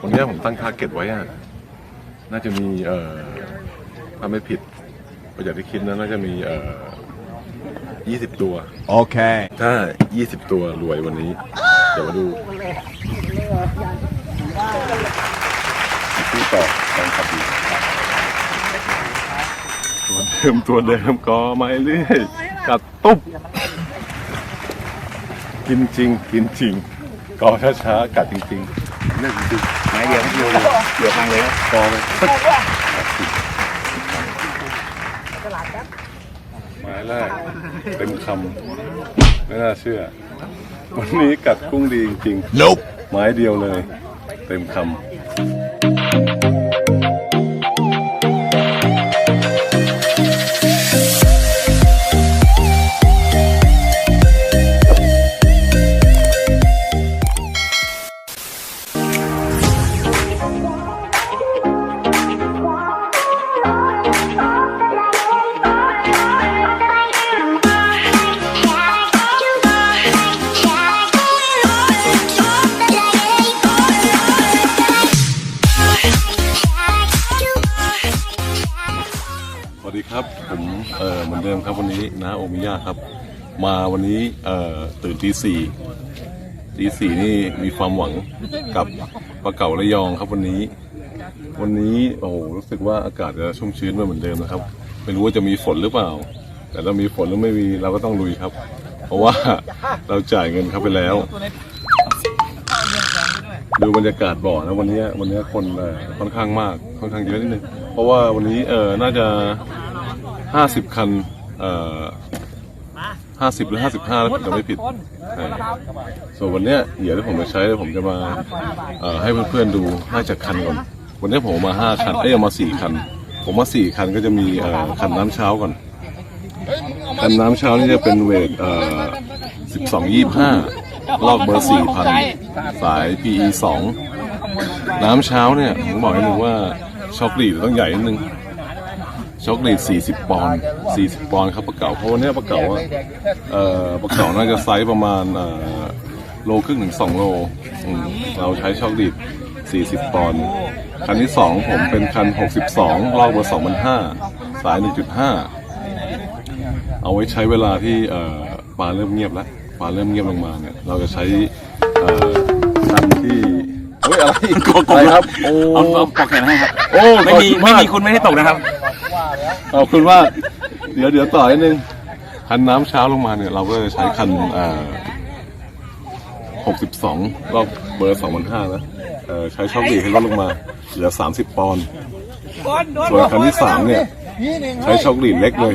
วันนี้ผมตั้งทาร์เก็ตไว้อะน่าจะมีเอ่อถ้าไม่ผิดประหยัดที่คิดนะน่าจะมีเอ่อยี่สิบตัว Okay. ถ้ายี่สิบตัวรวยวันนี้ เดี๋ยวมาดูที่ต่อการขับดีตัวเดิมตัวเดิมก็มาเรื่อยกัดตุ๊บกินจริง กินจริงกอช้าๆกัดจริง ๆ นั่นจริงไม้เดียวเดียวเลยเดียวพังเลยครับกอไปปึ๊กไม้แรกเต็มคำไม่น่าเชื่อ วันนี้กัดกุ้งดีจริงๆ Nope. ไม้เดียวเลย เต็มคำ ตีสี่ตีสี่นี่มีความหวังกับปลาเก๋าระยองครับวันนี้ วันนี้โอ้โหรู้สึกว่าอากาศจะชุ่มชื้นเหมือนเดิมนะครับ ไม่รู้ว่าจะมีฝนหรือเปล่า แต่ถ้ามีฝนหรือไม่มีเราก็ต้องลุยครับ เพราะว่าเราจ่ายเงินเขาไปแล้ว ดูบรรยากาศบ่อนะวันนี้วันนี้คนเอ่อค่อนข้างมากค่อนข้างเยอะนิดนึงเพราะว่าวันนี้เออน่าจะห้าสิบคันเอ่อ ห้าสิบหรือห้าสิบห้าแล้วผมจะไม่ผิดใช่ส่วนวันเนี้ยเหยื่อที่ผมจะใช้ผมจะมาเอ่อให้เพื่อนๆดูน่าจะคันก่อน วันนี้ผมเอามาห้าคันเอ้ยเอามาสี่คัน ผมมาสี่คันก็จะมีเอ่อคันน้ำเช้าก่อน คันน้ำเช้านี่จะเป็นเวทเอ่อสิบสองยี่ห้ารอบเบอร์สี่พันสาย PE สองน้ำเช้าเนี่ยผมบอกให้นึงว่าช็อกลีดต้องใหญ่นิดนึง ช็อกลีดสี่สิบปอนด์สี่สิบปอนด์ครับปลาเก๋าเพราะวันนี้ปลาเก๋าอะเอ่อปลาเก๋าน่าจะไซส์ประมาณเอ่อโลครึ่งถึงสองโลอืมเราใช้ช็อกดสี่สิบปอนด์ คันที่สองผมเป็นคันหกสิบสองรอบเบอร์สองพันห้าสายหนึ่งจุดห้าเอาไว้ใช้เวลาที่เอ่อปลาเริ่มเงียบแล้วปลาเริ่มเงียบลงมาเนี่ย เราจะใช้เอ่อคันที่ อะไรอะไรครับ โอ้เอาเอาปอกแขนให้ครับ โอ้ไม่มีขอบไม่ณากมีคุณไม่ให้ตกนะครับ ขอบคุณมาก เดี๋ยวเดี๋ยวต่อนิดนึง คันน้ำเช้าลงมาเนี่ย เราก็จะใช้คันเอ่อ62รอบเบอร์2,500นะเอ่อใช้ช่องดีให้ลดลงมา เหลือ 30 ปอนด์ ส่วนคันที่สามเนี่ย ใช้ช็อกลีดเล็กเลย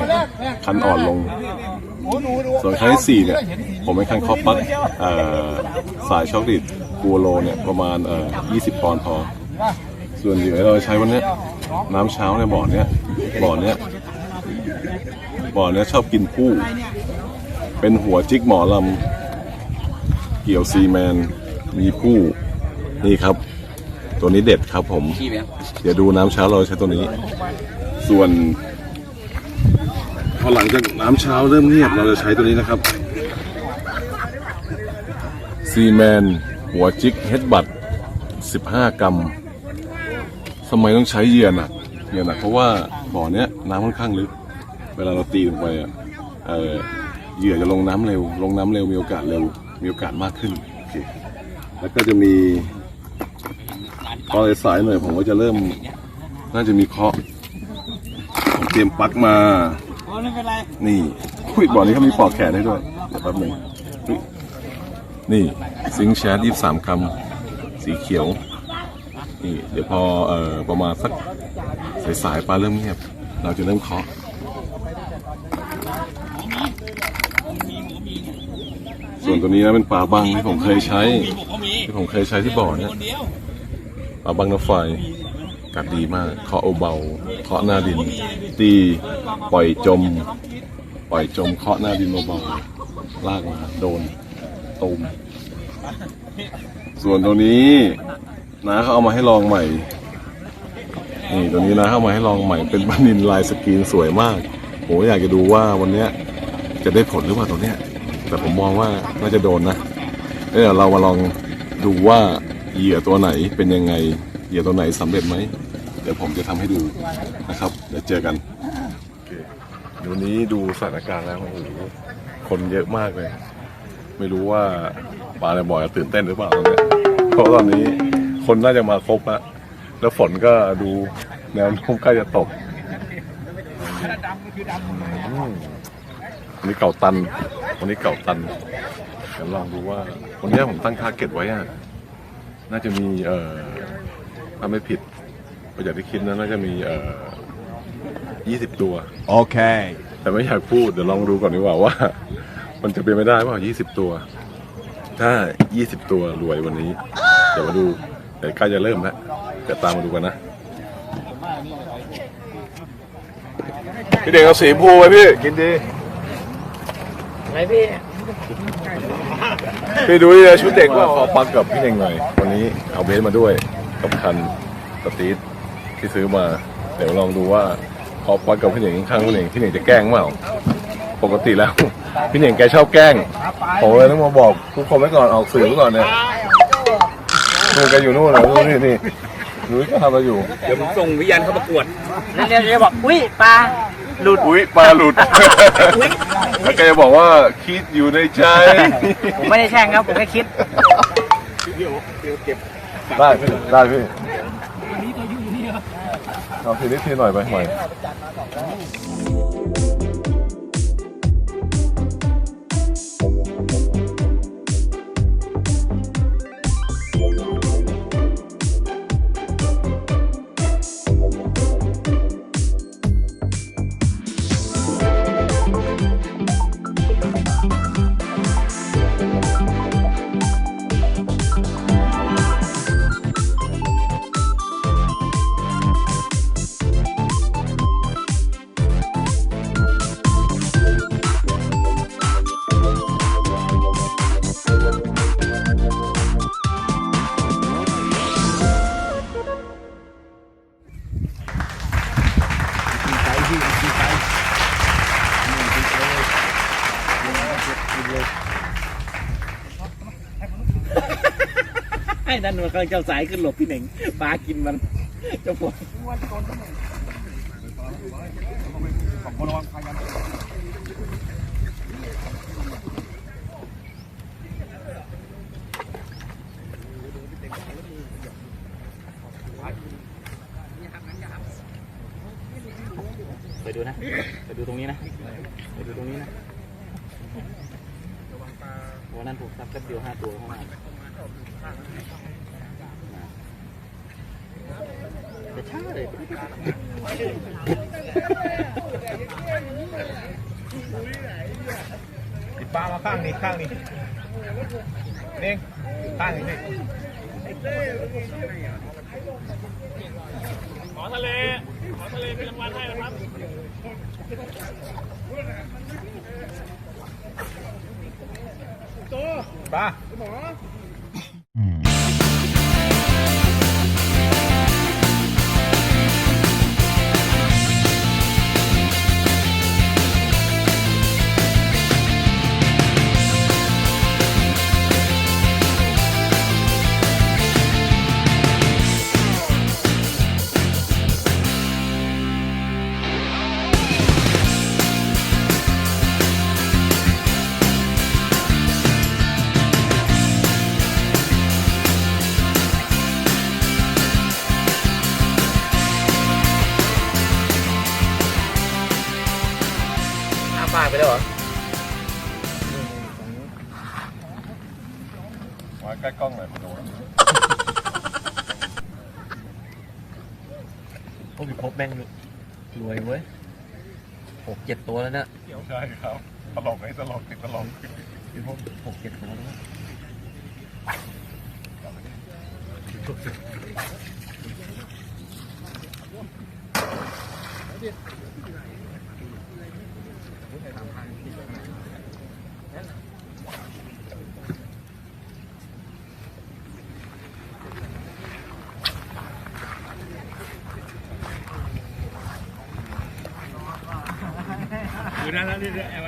คันอ่อนลง ส่วนคันที่สี่เนี่ย ผมเป็นคันคอปปักเอ่อสายช็อกลีด กัวโลเนี่ยประมาณเอ่อ20ปอนด์พอ ส่วนเหยื่อเราใช้วันเนี้ยน้ำเช้าในบ่อเนี้ยบ่อเนี้ยบ่อเนี้ยชอบกินผู้ เป็นหัวจิกหมอลำ เกี่ยวซีแมน มีผู้นี่ครับ ตัวนี้เด็ดครับผมขี้ไหมเดี๋ยวดูน้ำเช้าเราใช้ตัวนี้ ส่วน พอหลังจากน้ำเช้าเริ่มเงียบเราจะใช้ตัวนี้นะครับซีแมน หัวจิกเฮดบัต15กรัมทำไมต้องใช้เหยื่อหนักเหยื่อหนักเพราะว่าบ่อเนี้ยน้ำค่อนข้างลึก เวลาเราตีลงไปอะเอ่อเหยื่อจะลงน้ำเร็ว ลงน้ำเร็วมีโอกาสเร็ว มีโอกาสมากขึ้นโอเคแล้วก็จะมีตอนสายหน่อยผมก็จะเริ่ม น่าจะมีเคาะผมเตรียมปักมา นี่คุยบ่อนี้เขามีปอกแขนให้ด้วย เดี๋ยวแป๊บหนึงอุ๊ย นี่ซิงแชทยี่สามกรัมสีเขียว นี่เดี๋ยวพอเอ่อประมาณสักสายๆปลาเริ่มเงียบ เราจะเริ่มเคาะส่วนตัวนี้นะเป็นปลาบังที่ผมเคยใช้ ที่ผมเคยใช้ที่บ่อเนี่ยปลาบังน้ำไฟกัดดีมากเคาะเบาเคาะหน้าดิน ตีปล่อยจม ปล่อยจมเคาะหน้าดินเบาๆลากมาโดน ตูม ส่วนตัวนี้น้าเขาเอามาให้ลองใหม่ นี่ตัวนี้นะเขามาให้ลองใหม่เป็นบันินลายสกรีนสวยมากผมอยากจะดูว่าวันเนี้ยจะได้ผลหรือเปล่าตัวเนี้ย แต่ผมมองว่าน่าจะโดนนะเดี๋ยวเรามาลองดูว่าเหยื่อตัวไหนเป็นยังไงเหยื่อตัวไหนสำเร็จไหมเดี๋ยวผมจะทำให้ดูนะครับ เดี๋ยวเจอกันโอเคเดี๋ยวนี้ดูสถานการณ์แล้วโอ้โหคนเยอะมากเลย ไม่รู้ว่าปลาในบ่อจะตื่นเต้นหรือเปล่าตอนเนี้ยเพราะตอนนี้คนน่าจะมาครบแล้วแล้วฝนก็ดูแนวโน้มใกล้จะตกอืมวันนี้เก่าตัน วันนี้เก่าตันเดี๋ยวลองดูว่า วันนี้ผมตั้งทาร์เก็ตไว้อะน่าจะมีเอ่อถ้าไม่ผิดประหยัดที่คิดนะน่าจะมีเอ่อยี่สิบตัว Okay. แต่ไม่อยากพูด เดี๋ยวลองดูก่อนดีกว่าว่า มันจะเป็นไม่ได้ว่า20ตัว ถ้า20ตัวรวยวันนี้ เดี๋ยวมาดูเดี๋ยวใกล้จะเริ่มแล้วเดี๋ยวตามมาดูกันนะพี่เด็กเอาสีชมพูไปพี่กินดีอะไรพี่พี่ดูดิชุดเด็กว่าขอปักกับพี่เน่งหน่อยวันนี้เอาเบสมาด้วยกับคันสตรีทที่ซื้อมา เดี๋ยวลองดูว่าขอปักกับพี่เน่งข้างๆพี่เน่งพี่เน่งจะแกล้งเปล่า ปกติแล้ว พี่เน่งแกชอบแกล้งผมเลยต้องมาบอกทุกคนไว้ก่อนออกสื่อไว้ก่อนเนี่ยนู่นแกอยู่นู่นนะนู่นนี่นี่นุ้ยก็ทำอะไรอยู่เดี๋ยวผมส่งวิญญาณเข้าประกวดแล้วเดี๋ยวจะบอกอุ้ยปลาหลุดอุ้ยปลาหลุดแล้วแกจะบอกว่าคิดอยู่ในใจผมไม่ได้แช่งครับผมแค่คิดได้พี่ได้พี่เอาทีนิดทีหน่อยไปหน่อย นั่นมันกำลังจะเอาสายขึ้นหลบพี่เหน่งปลากินมันเจ้าพวกไปดูนะไปดูตรงนี้นะไปดูตรงนี้นะวันนั้นผมซับแป๊บเดียวห้าตัวเข้ามา จะช้าเลยติดปลามาข้างนี้ข้างนี้เน่งข้างนี้นี่ขอทะเลขอทะเลเป็นรางวัลให้นะครับปลาอ้ คือนั่นแล้วนี่แอ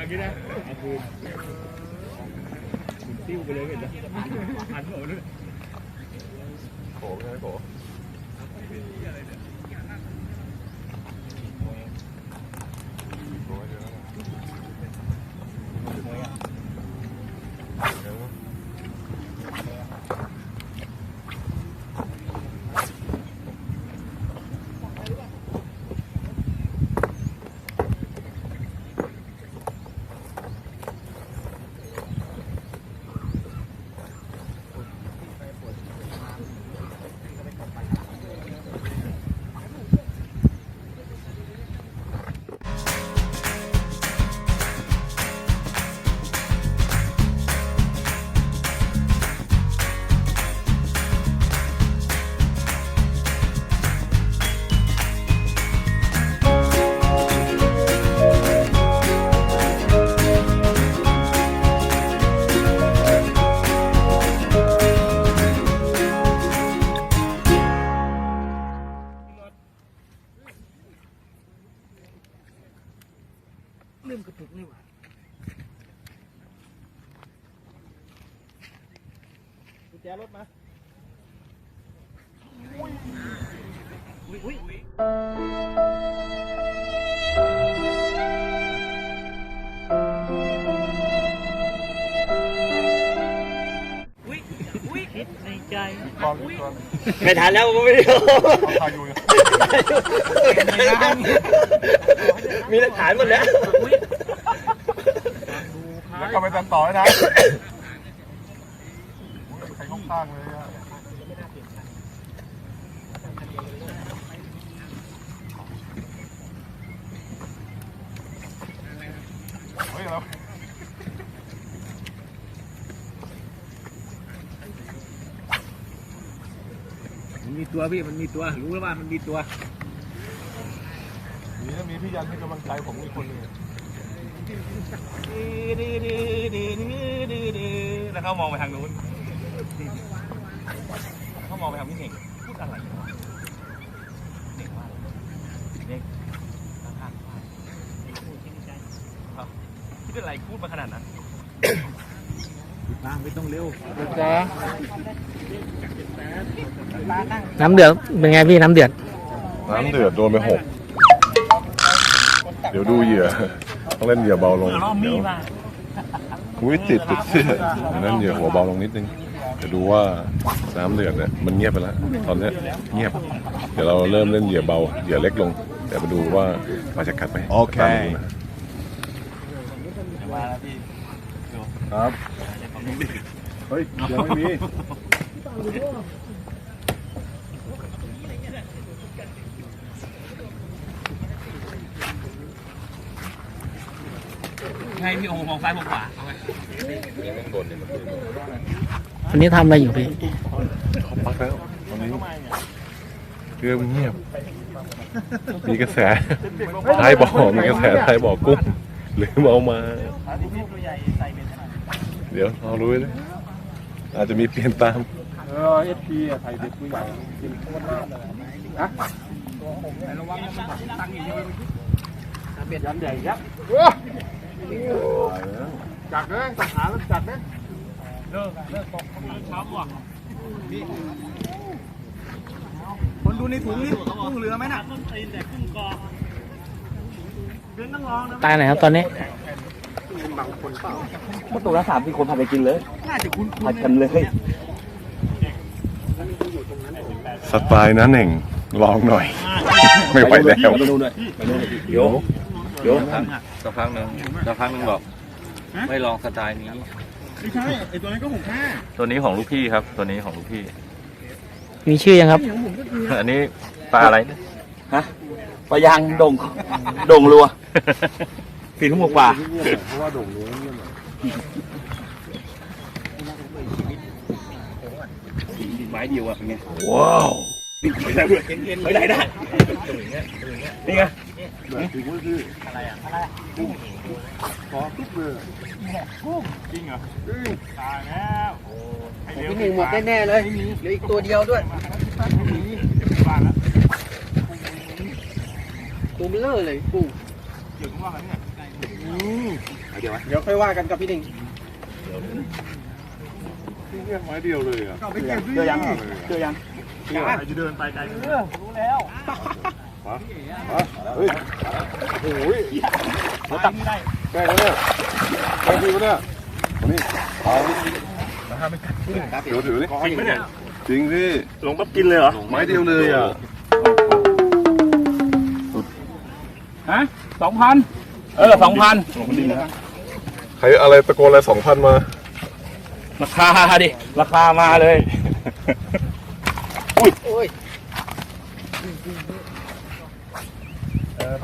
ในใจก่อนก่อนไม่ทันแล้วผมไม่ได้พายุเนี่ยมีหลักฐานหมดแล้วแล้วกลับไปตัดต่อให้นะใครข้างๆเลยอะเฮ้ยเรา มันมีตัว พี่มันมีตัว รู้แล้วว่ามันมีตัวนี่ถ้ามีพี่ยันให้กำลังใจผมอีกคนหนึงแล้วเขามองไปทางนู้นเขามองไปทางพี่เน่งพูดอะไรวะเน่งว่าเน่งข้างๆว่าคิดอะไรพูดมาขนาดนั้น ตามไม่ต้องเร็ว น้ำเดือดเป็นไงพี่น้ำเดือด น้ำเดือดโดนไปหก เดี๋ยวดูเหยื่อ ต้องเล่นเหยื่อเบาลงรอบมีเดี๋ยวมาอุ้ยติดติดเสื้ออันนั้นเหยื่อหัวเบาลงนิดนึงจะดูว่าน้ำเดือดเนี่ยมันเงียบไปแล้วตอนเนี้ยเงียบ เดี๋ยวเราเริ่มเล่นเหยื่อเบาเหยื่อเล็กลง เดี๋ยวมาดูว่าปลาจะกัดไหมโอเคมาแล้วพี่ครับ เฮ้ยยังไม่มี ให้พี่องค์มองซ้ายมองขวาเอาไงวันนี้ทำอะไรอยู่พี่เขาปักแล้วตอนนี้เรื่องเงียบ มีกระแสท้ายบ่อมีกระแสท้ายบ่อกุ้งหรือเอามา เดี๋ยวเรารู้เลยอาจจะมีเปลี่ยนตามเออเอสพีอะไทยเด็กผู้ใหญ่กินโคตรมากเลยนะระวังมันตั้งอย่างเดียวเบ็ดยันใหญ่ยักษ์ จัดเลยจักหาแล้จัดเลยเลิกเลิกตกเช้าว่ะคนดูในถุงนี่กุ้งเหลือไหมน่ะต้นตีนแต่กุ้งกอเดินต้องรองนะตายไหนครับตอนนี้บางคนเปล่าก็ตัวละสามที่คนพาไปกินเลยน่าผัดกันเลยสไตล์นั้นเองลองหน่อย ไม่ไหวแล้วเดี๋ยวเดี๋ยว สักพักหนึ่งสักพักหนึ่งบอกไม่ลองสไตล์นี้ ไม่ใช่ไอตัวนั้นก็หกห้าตัวนี้ของลูกพี่ครับ ตัวนี้ของลูกพี่ มีชื่อยังครับอันนี้ปลาอะไรนะฮะปลายางดงดงรัวปีทุ่งหมกป่า เพราะว่าโด่งเนื้อเนี่ยหน่อยไม้เดียวอะเป็นไงว้าวไปได้ด้วยไปได้ได้นี่ไง ถึงว่าคือขอทุกเลยจริงเหรอตายแล้วให้เร็วพี่หนึ่งหมดแน่ๆเลยเหลืออีกตัวเดียวด้วยบ้านแล้วตัวเบลอเลยปูเกี่ยวกับว่ากันเนี่ยเดี๋ยวเดี๋ยวค่อยว่ากันกับพี่หนึ่งที่เรียกไม้เดียวเลยอะเอาไปเก็บเจอยังเจอยังใครจะเดินไปไกล เฮ้ยโอ้ยมาตักแกล้งเขาเนี่ยแกล้งพี่เขาเนี่ยมานี่เอาเดี๋ยวถือนี่จริงไหมเนี่ยจริงพี่ลงปั๊บกินเลยเหรอไม้เดียวเลยอะฮะสองพันเออสองพันใครอะไรตะโกนอะไรสองพันมา ราคาดิ ราคามาเลย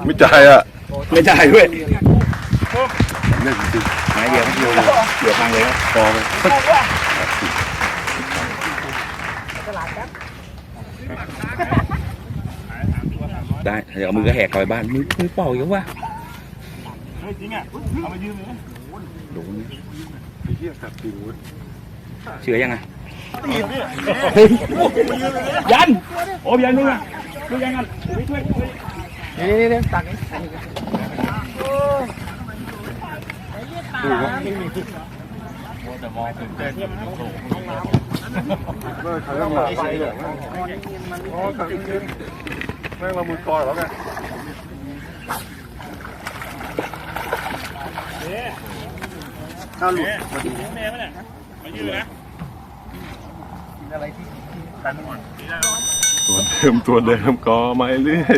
ไม่จ่ายอะไม่ได้ด้วยเนี่ยจริงไม้เดียวเดียวเลยเดี๋ยวพังเลยครับๆพอไหมได้เดี๋ยวเอามือก็แหกกลับไปบ้านมือมือเป่าอยู่วะเฮ้ยจริงอะเอามายืมเลยโดนไอ้เหี้ยกัดจริงเว้ยเชื่อยังไงยัน โอ้ยยันนู่นอะดูยังกันไปช่วยช่วย นี่นี่นี่ตักนี่ดูวะไม่ใครต้องหลับไปเนี่ยอ๋อกัดจริงๆแม่งเรามือคอยแล้วไงถ้าหลุดมาดูแม่ไมเนี่ยมายืมนะตัวเดิมตัวเดิมก็มาเรื่อย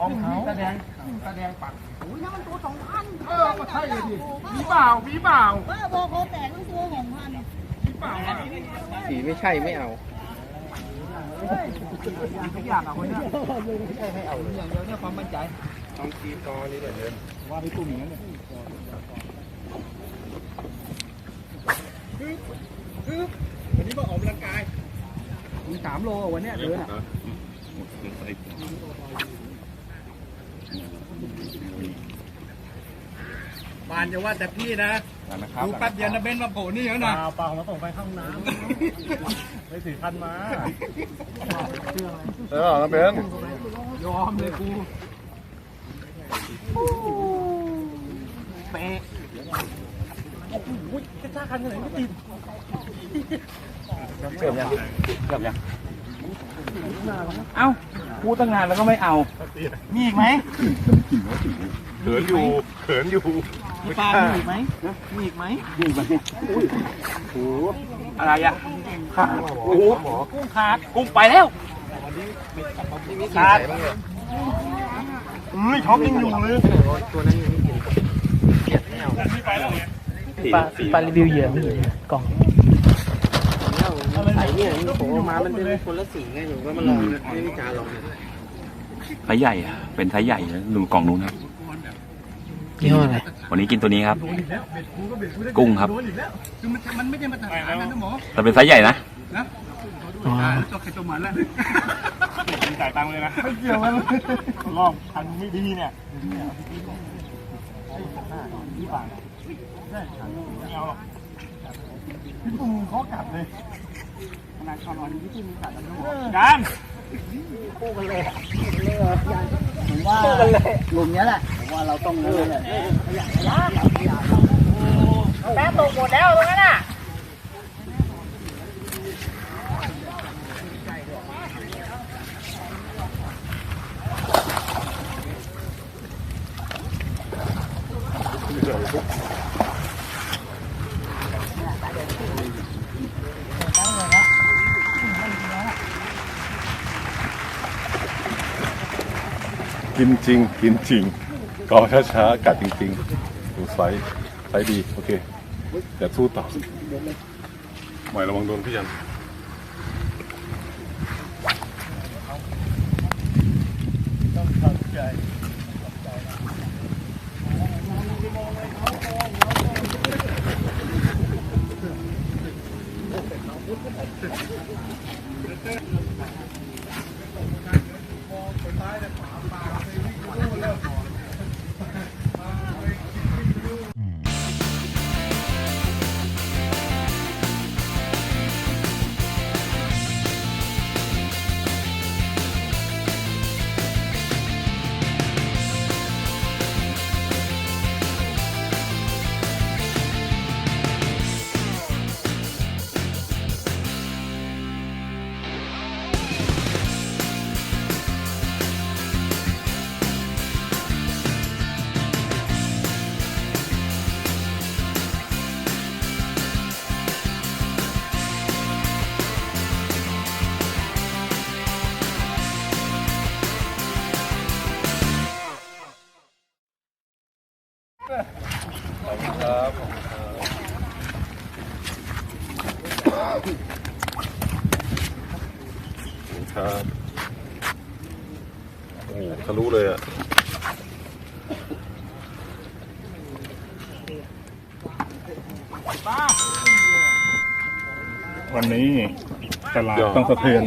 ของเขาแสดงแสดงปักโอ้ยนั่นมันตัวสองพันเออก็ใช่เลยดิมีเปล่ามีเปล่าบ้าบอเขาแตกตัวสองพันมีเปล่าสีไม่ใช่ไม่เอาทุกอย่างเอาไว้นะไม่ใช่ไม่เอาอย่างเดียวเนี่ยความมั่นใจต้องกีตอนนี่แหละเดินว่าไปตุ้มอย่างนั้นเลยคือคือวันนี้มาออกกำลังกายมีสามโลวันนี้เดินอะ บานจะว่าแต่พี่นะดูแป๊บเดียวนะเบนมาโผล่นี่แล้วนะเปล่าเปล่ามาส่งไปข้างน้ำไม่ถือคันมาเออแล้วเบนยอมเลยกูเกือบยังเกือบยัง เอ้าพูดตั้งนานแล้วก็ไม่เอา มีอีกไหมเขินอยู่เขินอยู่มีปลามีอีกไหมมีอีกไหมอะไรอะขาดโอ้โหกุ้งขาดกุ้งไปแล้วขาดเฮ้ยช็อกยังอยู่เลยปลาปลารีวิวเหยื่อมีกล่อง ใส่เนี่ยผมมามันเป็นคนละสีไงผมก็มาลองไม่มีการลองไซส์ใหญ่อะเป็นไซส์ใหญ่นะดูกล่องนู้นครับยี่ห้ออะไรวันนี้กินตัวนี้ครับ กุ้งครับคือมันมันไม่ได้มาตรฐานนะหมอแต่เป็นไซส์ใหญ่นะอ๋อตัวใครตัวมันแล้วจ่ายตังค์เลยนะไม่เกี่ยวกันรอบคันไม่ดีเนี่ยไม่เอาหรอกพี่ปูเขากัดเลยข นาดคอนอนที่พี่มีกัดแล้วนะหมอการว่าลุมเนี้ยแหละผมว่าเราต้องนั่นเลยแหละแป๊บตกหมดแล้วตรงนั้นน่ะ กินจริง กินจริงกอช้าๆกัดจริงๆดูไซส์ไซส์ดี โอเคเดี๋ยวสู้ต่อหมายระวังโดนพี่ยัน ครับโอ้โหทะลุเลยอะวันนี้ตลาดยอดต้องสะเทือน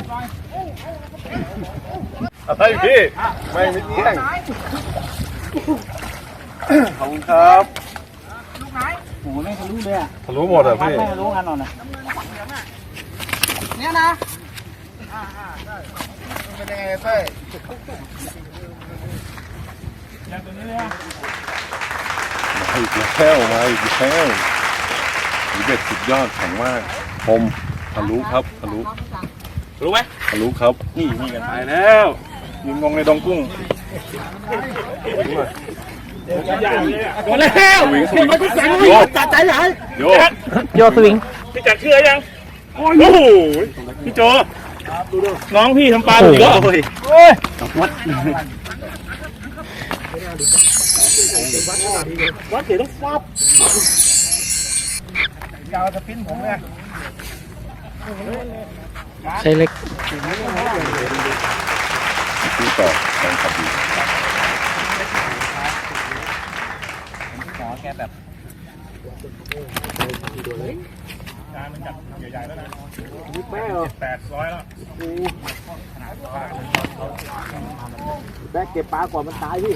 อะไรพี่ ไม่ไม่เที่ยงขอบคุณครับโอ้โหไม่ทะลุเลยอะทะลุหมดอะพี่ ไม่ทะลุกันหรอกนะ เนี่ยนะมาอีกแล้วมาอีกแล้วหรือเด็ดสุดยอดแข็งมากคมทะลุครับทะลุรู้ไหมทะลุครับ นี่นี่กันตายแล้วยืนงงในดงกุ้งหมดแล้วสวิงสวิงโยจัดใจใหญ่โยโยสวิงพี่จักรเชื่อยัง โอ้โหพี่โจน้องพี่ทำปลาอีกแล้ววัดเสียต้องฟับใช้เล็กพี่ต่อแรงขับดี งานมันจัดใหญ่ๆแล้วนะแปดร้อยแล้วแบกเก็บปลาก่อนมันตายพี่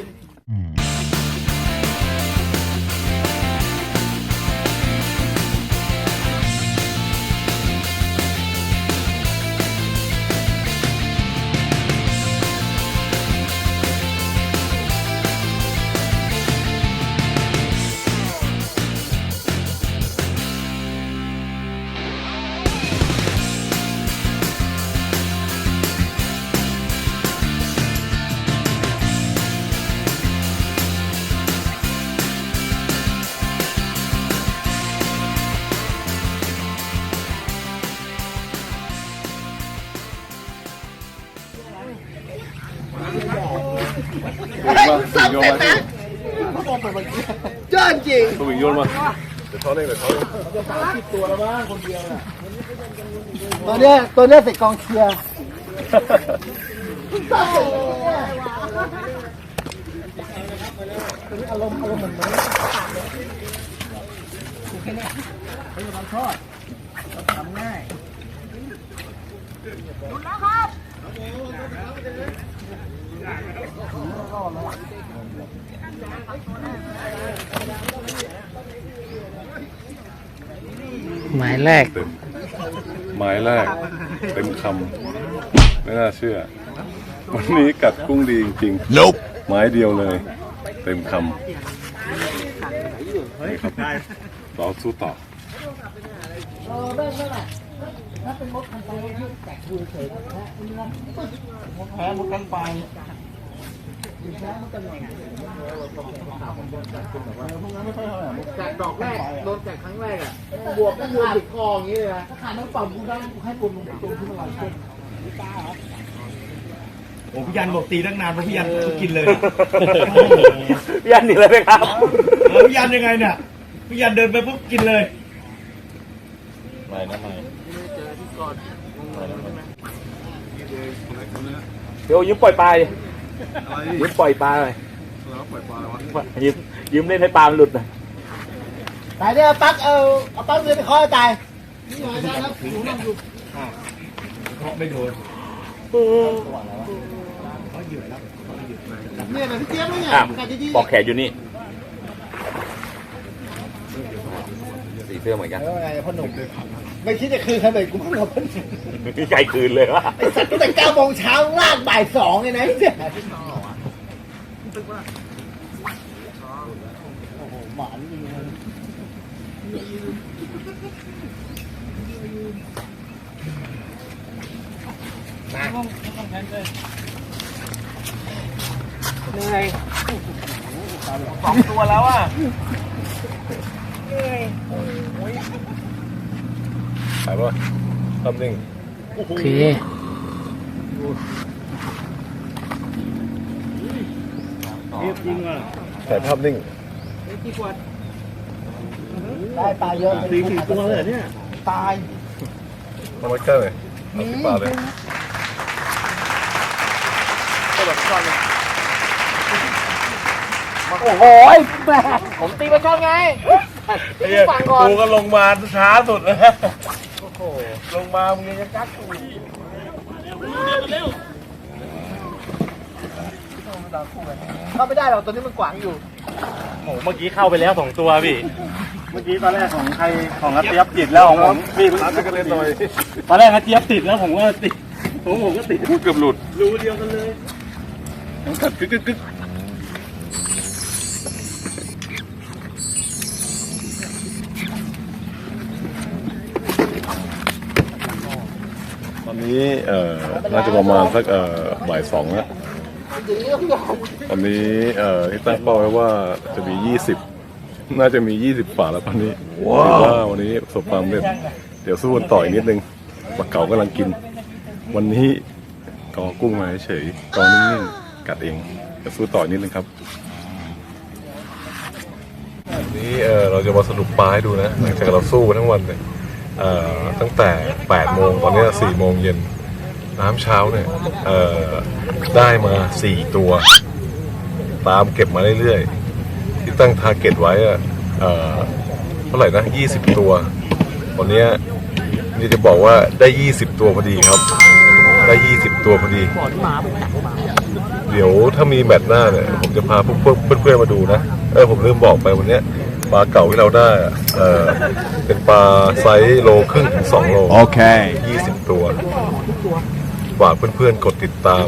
เดี๋ยวช้อนเองเดี๋ยวช้อนเองตัวเนี้ยตัวเนี้ยเสร็จกองเชียร์ หมายแรก เต็มไม้แรก เต็มคำไม่น่าเชื่อ วันนี้กัดกุ้งดีจริงๆ nope. ไม้เดียวเลย เต็มคำนี่ครับเราสู้ต่อแพ้หมดกันไป จากดอกแรกโดนจากครั้งแรกอะบวกก็บวกติดคออย่างนี้เลยนะถ้าขาดน้ำเปล่ากูได้ให้ปุ่มลงตรงขึ้นมาเลยโอ้พี่ยันบอกตีตั้งนานเพราะพี่ยันกินเลยพี่ยันหนีเลยไหมครับพี่ยันยังไงเนี่ยพี่ยันเดินไปปุ๊บกินเลยไม่นะไม่เดี๋ยวยืมปล่อยป ลาดิยืมปล่อยปลาเลยยืมยืมเล่นให้ปลามันหลุดหน่อยตายเนี่ยปักเอาเอาปักเรือไปคอยตายนี่หน่อยได้ครับหนูนั่งอยู่เนี่ยนะพี่เจี๊ยบเนี่ยอะกัดดีปอกแขนอยู่นี่สีเสื้อเหมือนกันๆแล้วไงพ่อหนุ่ม ไม่คิดจะคืนทำไมกูเพิ่งเอาพ่อหนุ่มมีใจคืนเลยวะไอ้สัตว์ตั้งแต่เก้าโมงเช้าลากบ่ายสองเลยนะพี่เจี๊ยบโอ้โหหมานจริงเลยสองตัวแล้วอะถ่าย ป่ะทำนิ่งโอเคถ่ายภาพนิ่งได้ปลาเยอะสี่สี่ตัวเลยเนี่ย ตายทำไมแค่เลยเอาสิบบาทเลยโอ้โหแม่ผมตีมาช่อนไงฟังก่อนกูก็ลงมาช้าสุดเลย ลงมามึงยังกักกูเข้าไม่ได้หรอกตัวนี้มันขวางอยู่โอ้เมื่อกี้เข้าไปแล้วสองตัวพี่เมื่อกี้ตอนแรกของใครของอาเจี๊ยบติดแล้วของผมพี่ร้านก็เล่นหน่อยตอนแรกอาเจี๊ยบติดแล้วผมก็ติดผมผมก็ติดพูดเกือบหลุดรูเดียวกันเลยกัดกึกกึก นนี้เอ่อน่าจะประมาณสักเอ่อบ่ายสองแล้วตอนนี้เอ่อที่ตั้งเป้าไว้ว่าจะมียี่สิบน่าจะมียี่สิบฝาแล้วตอนนี้ถือว่าวันนี้ประสบความสำเร็จเดี๋ยวสู้กันต่ออีกนิดนึงปลาเก๋ากำลังกิน วันนี้กอกุ้งมาเฉยๆกอนิ่งๆกัดเองเดี๋ยวสู้ต่ออีกนิดนึงครับวันนี้เออเราจะมาสรุปปลาให้ดูนะหลังจากเราสู้กันทั้งวันเนี่ยเอ่อ ตั้งแต่ 8 โมงตอนนี้4โมงเย็น น้ำเช้าเนี่ยได้มา 4 ตัว ตามเก็บมาเรื่อยๆ ที่ตั้งทาร์เก็ตไว้อะเท่าไหร่นะ 20 ตัววันนี้นี่จะบอกว่าได้ 20 ตัวพอดีครับ ได้ 20 ตัวพอดี เดี๋ยวถ้ามีแมตช์หน้าเนี่ย ผมจะพาพวกเพื่อนๆมาดูนะ เออผมลืมบอกไปวันนี้ ปลาเก่าที่เราได้อะเออเป็นปลาไซส์โลครึ่งถึงสองโลโอเค20ตัว ฝากเพื่อนๆ กดติดตาม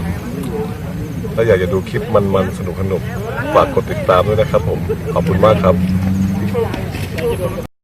ถ้าอยากจะดูคลิปมันๆ สนุกๆ ฝากกดติดตามด้วยนะครับผม ขอบคุณมากครับ